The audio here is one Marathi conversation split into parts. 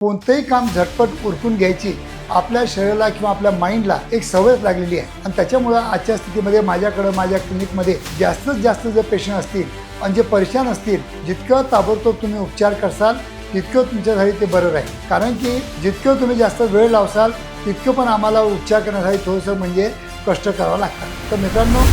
कोणतंही काम झटपट उरकून घ्यायची आपल्या शरीराला किंवा आपल्या माइंडला एक सवयच लागलेली आहे. आणि त्याच्यामुळं आजच्या स्थितीमध्ये माझ्याकडं माझ्या क्लिनिकमध्ये जास्तीत जास्त जे पेशंट असतील आणि जे परेशान असतील जितकं ताबडतोब तुम्ही उपचार करसाल तितकं तुमच्यासाठी ते बरं राहील. कारण की जितकं तुम्ही जास्त वेळ लावसाल तितकं पण आम्हाला उपचार करण्यासाठी थोडंसं म्हणजे कष्ट करावं लागतात तर मित्रांनो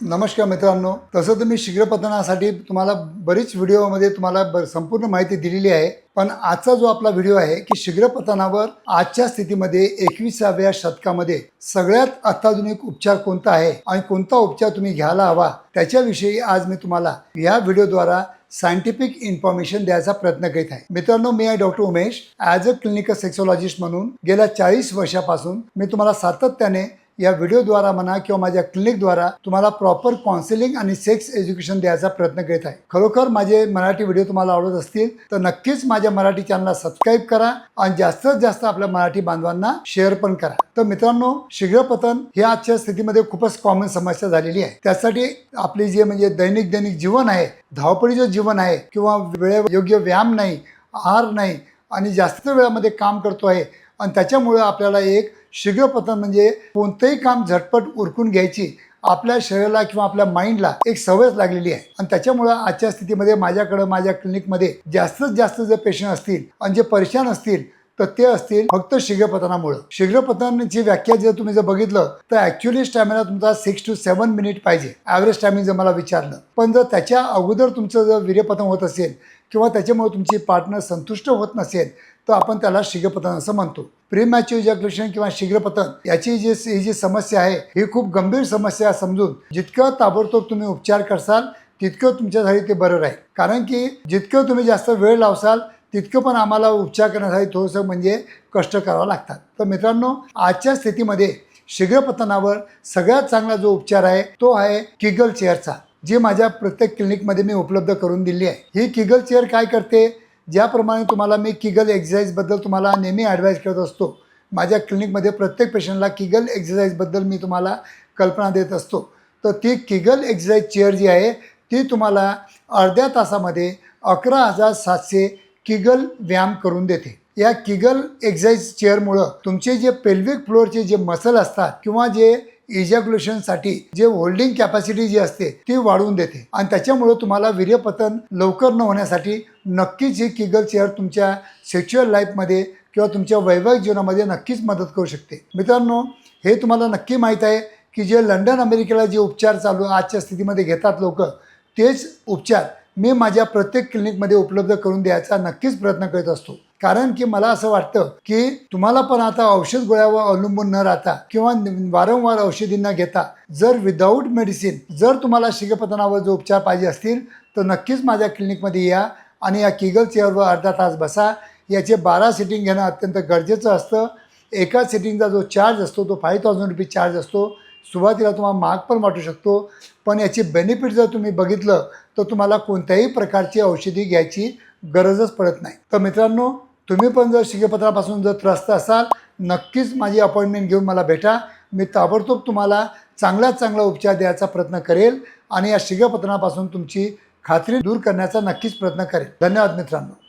नमस्कार मित्रांनो. तसं तर मी शीघ्रपतनासाठी तुम्हाला बरीच व्हिडिओमध्ये तुम्हाला ब संपूर्ण माहिती दिलेली आहे. पण आजचा जो आपला व्हिडिओ आहे की शीघ्रपतनावर आजच्या स्थितीमध्ये एकविसाव्या शतकामध्ये सगळ्यात अत्याधुनिक उपचार कोणता आहे आणि कोणता उपचार तुम्ही घ्यायला हवा त्याच्याविषयी आज मी तुम्हाला या व्हिडिओद्वारा सायंटिफिक इन्फॉर्मेशन द्यायचा प्रयत्न करीत आहे. मित्रांनो मी आहे doctor Umesh. As a clinical sexologist म्हणून गेल्या चाळीस वर्षापासून मी तुम्हाला सातत्याने या व्हिडिओद्वारा म्हणा किंवा माझ्या क्लिनिकद्वारा तुम्हाला प्रॉपर काउन्सिलिंग आणि सेक्स एज्युकेशन द्यायचा प्रयत्न करीत आहे. खरोखर माझे मराठी व्हिडिओ तुम्हाला आवडत असतील तर नक्कीच माझ्या मराठी चॅनलला सबस्क्राईब करा आणि जास्तीत जास्त आपल्या मराठी बांधवांना शेअर पण करा. तर मित्रांनो शीघ्रपतन हे आजच्या स्थितीमध्ये खूपच कॉमन समस्या झालेली आहे. त्यासाठी आपले जे म्हणजे दैनिक दैनिक जीवन आहे धावपळीचं जीवन आहे किंवा वेळे योग्य व्यायाम नाही आहार नाही आणि जास्त वेळामध्ये काम करतो आहे आणि त्याच्यामुळं आपल्याला एक शीघ्रपतन म्हणजे कोणतंही काम झटपट उरकून घ्यायची आपल्या शरीराला किंवा आपल्या माइंडला एक सवयच लागलेली आहे. आणि त्याच्यामुळं आजच्या स्थितीमध्ये माझ्याकडं माझ्या क्लिनिकमध्ये जास्तीत जास्त जे पेशंट असतील आणि जे परेशान असतील तर ते असतील फक्त शीघ्रपतनामुळं. शीघ्रपतनाची व्याख्या जर तुम्ही जर बघितलं तर ऍक्च्युअली स्टॅमिना तुमचा सिक्स टू सेवन मिनिट पाहिजे. ॲव्हरेज टायमिंग जर मला विचारलं. पण जर त्याच्या अगोदर तुमचं जर वीर्यपतन होत असेल किंवा त्याच्यामुळे तुमची पार्टनर संतुष्ट होत नसेल तर आपण त्याला शीघ्रपतन असं म्हणतो. प्रीमॅच्युअर इजॅक्युलेशन किंवा शीघ्रपतन याची जी ही जी समस्या आहे ही खूप गंभीर समस्या समजून जितकं ताबडतोब तुम्ही उपचार करसाल तितकं तुमच्यासाठी ते बरं राहील. कारण की जितकं तुम्ही जास्त वेळ लावसाल तितकं पण आम्हाला उपचार करण्यासाठी थोडंसं म्हणजे कष्ट करावं लागतात. तर मित्रांनो आजच्या स्थितीमध्ये शीघ्रपतनावर सगळ्यात चांगला जो उपचार आहे तो आहे किगल चेअरचा जी माझ्या प्रत्येक क्लिनिकमध्ये मी उपलब्ध करून दिली आहे. ही किगल चेअर काय करते? ज्याप्रमाणे तुम्हाला मी किगल एक्झरसाईजबद्दल तुम्हाला नेहमी ॲडवाईस करत असतो माझ्या क्लिनिकमध्ये प्रत्येक पेशंटला किगल एक्झरसाईजबद्दल मी तुम्हाला कल्पना देत असतो. तर ती किगल एक्झरसाईज चेअर जी आहे ती तुम्हाला अर्ध्या तासामध्ये अकरा हजार सातशे किगल व्यायाम करून देते. या किगल एक्झाईज चेअरमुळं तुमचे जे पेल्विक फ्लोअरचे जे मसल असतात किंवा जे इजॅक्युलेशनसाठी जे होल्डिंग कॅपॅसिटी जी असते ती वाढवून देते. आणि त्याच्यामुळं तुम्हाला वीर्यपतन लवकर न होण्यासाठी नक्कीच ही किगल चेअर तुमच्या सेक्च्युअल लाईफमध्ये किंवा तुमच्या वैवाहिक जीवनामध्ये नक्कीच मदत करू शकते. मित्रांनो हे तुम्हाला नक्की माहीत आहे की जे लंडन अमेरिकेला जे उपचार चालू आजच्या स्थितीमध्ये घेतात लोक तेच उपचार मी माझ्या प्रत्येक क्लिनिकमध्ये उपलब्ध करून द्यायचा नक्कीच प्रयत्न करीत असतो. कारण की मला असं वाटतं की तुम्हाला पण आता औषध गोळ्यावर अवलंबून न राहता किंवा वारंवार औषधी न घेता जर विदाऊट मेडिसिन जर तुम्हाला शिगपतनावर जो उपचार पाहिजे असतील तर नक्कीच माझ्या क्लिनिकमध्ये या आणि या किगल चेअरवर अर्धा तास बसा. याचे बारा सिटिंग घेणं अत्यंत गरजेचं असतं. एका सिटिंगचा जो चार्ज असतो तो फाईव्ह थाउजंड रुपीज चार्ज असतो. सुरुवातीला तुम्हाला महाग पण वाटू शकतो पण याची बेनिफिट जर तुम्ही बघितलं तर तुम्हाला कोणत्याही प्रकारची औषधी घ्यायची गरजच पडत नाही. तर मित्रांनो तुम्ही पण जर शिगेपत्रापासून जर त्रस्त असाल नक्कीच माझी अपॉइंटमेंट घेऊन मला भेटा. मी ताबडतोब तुम्हाला चांगल्यात चांगला उपचार द्यायचा प्रयत्न करेल आणि या शिगेपत्रापासून तुमची खात्री दूर करण्याचा नक्कीच प्रयत्न करेल. धन्यवाद मित्रांनो.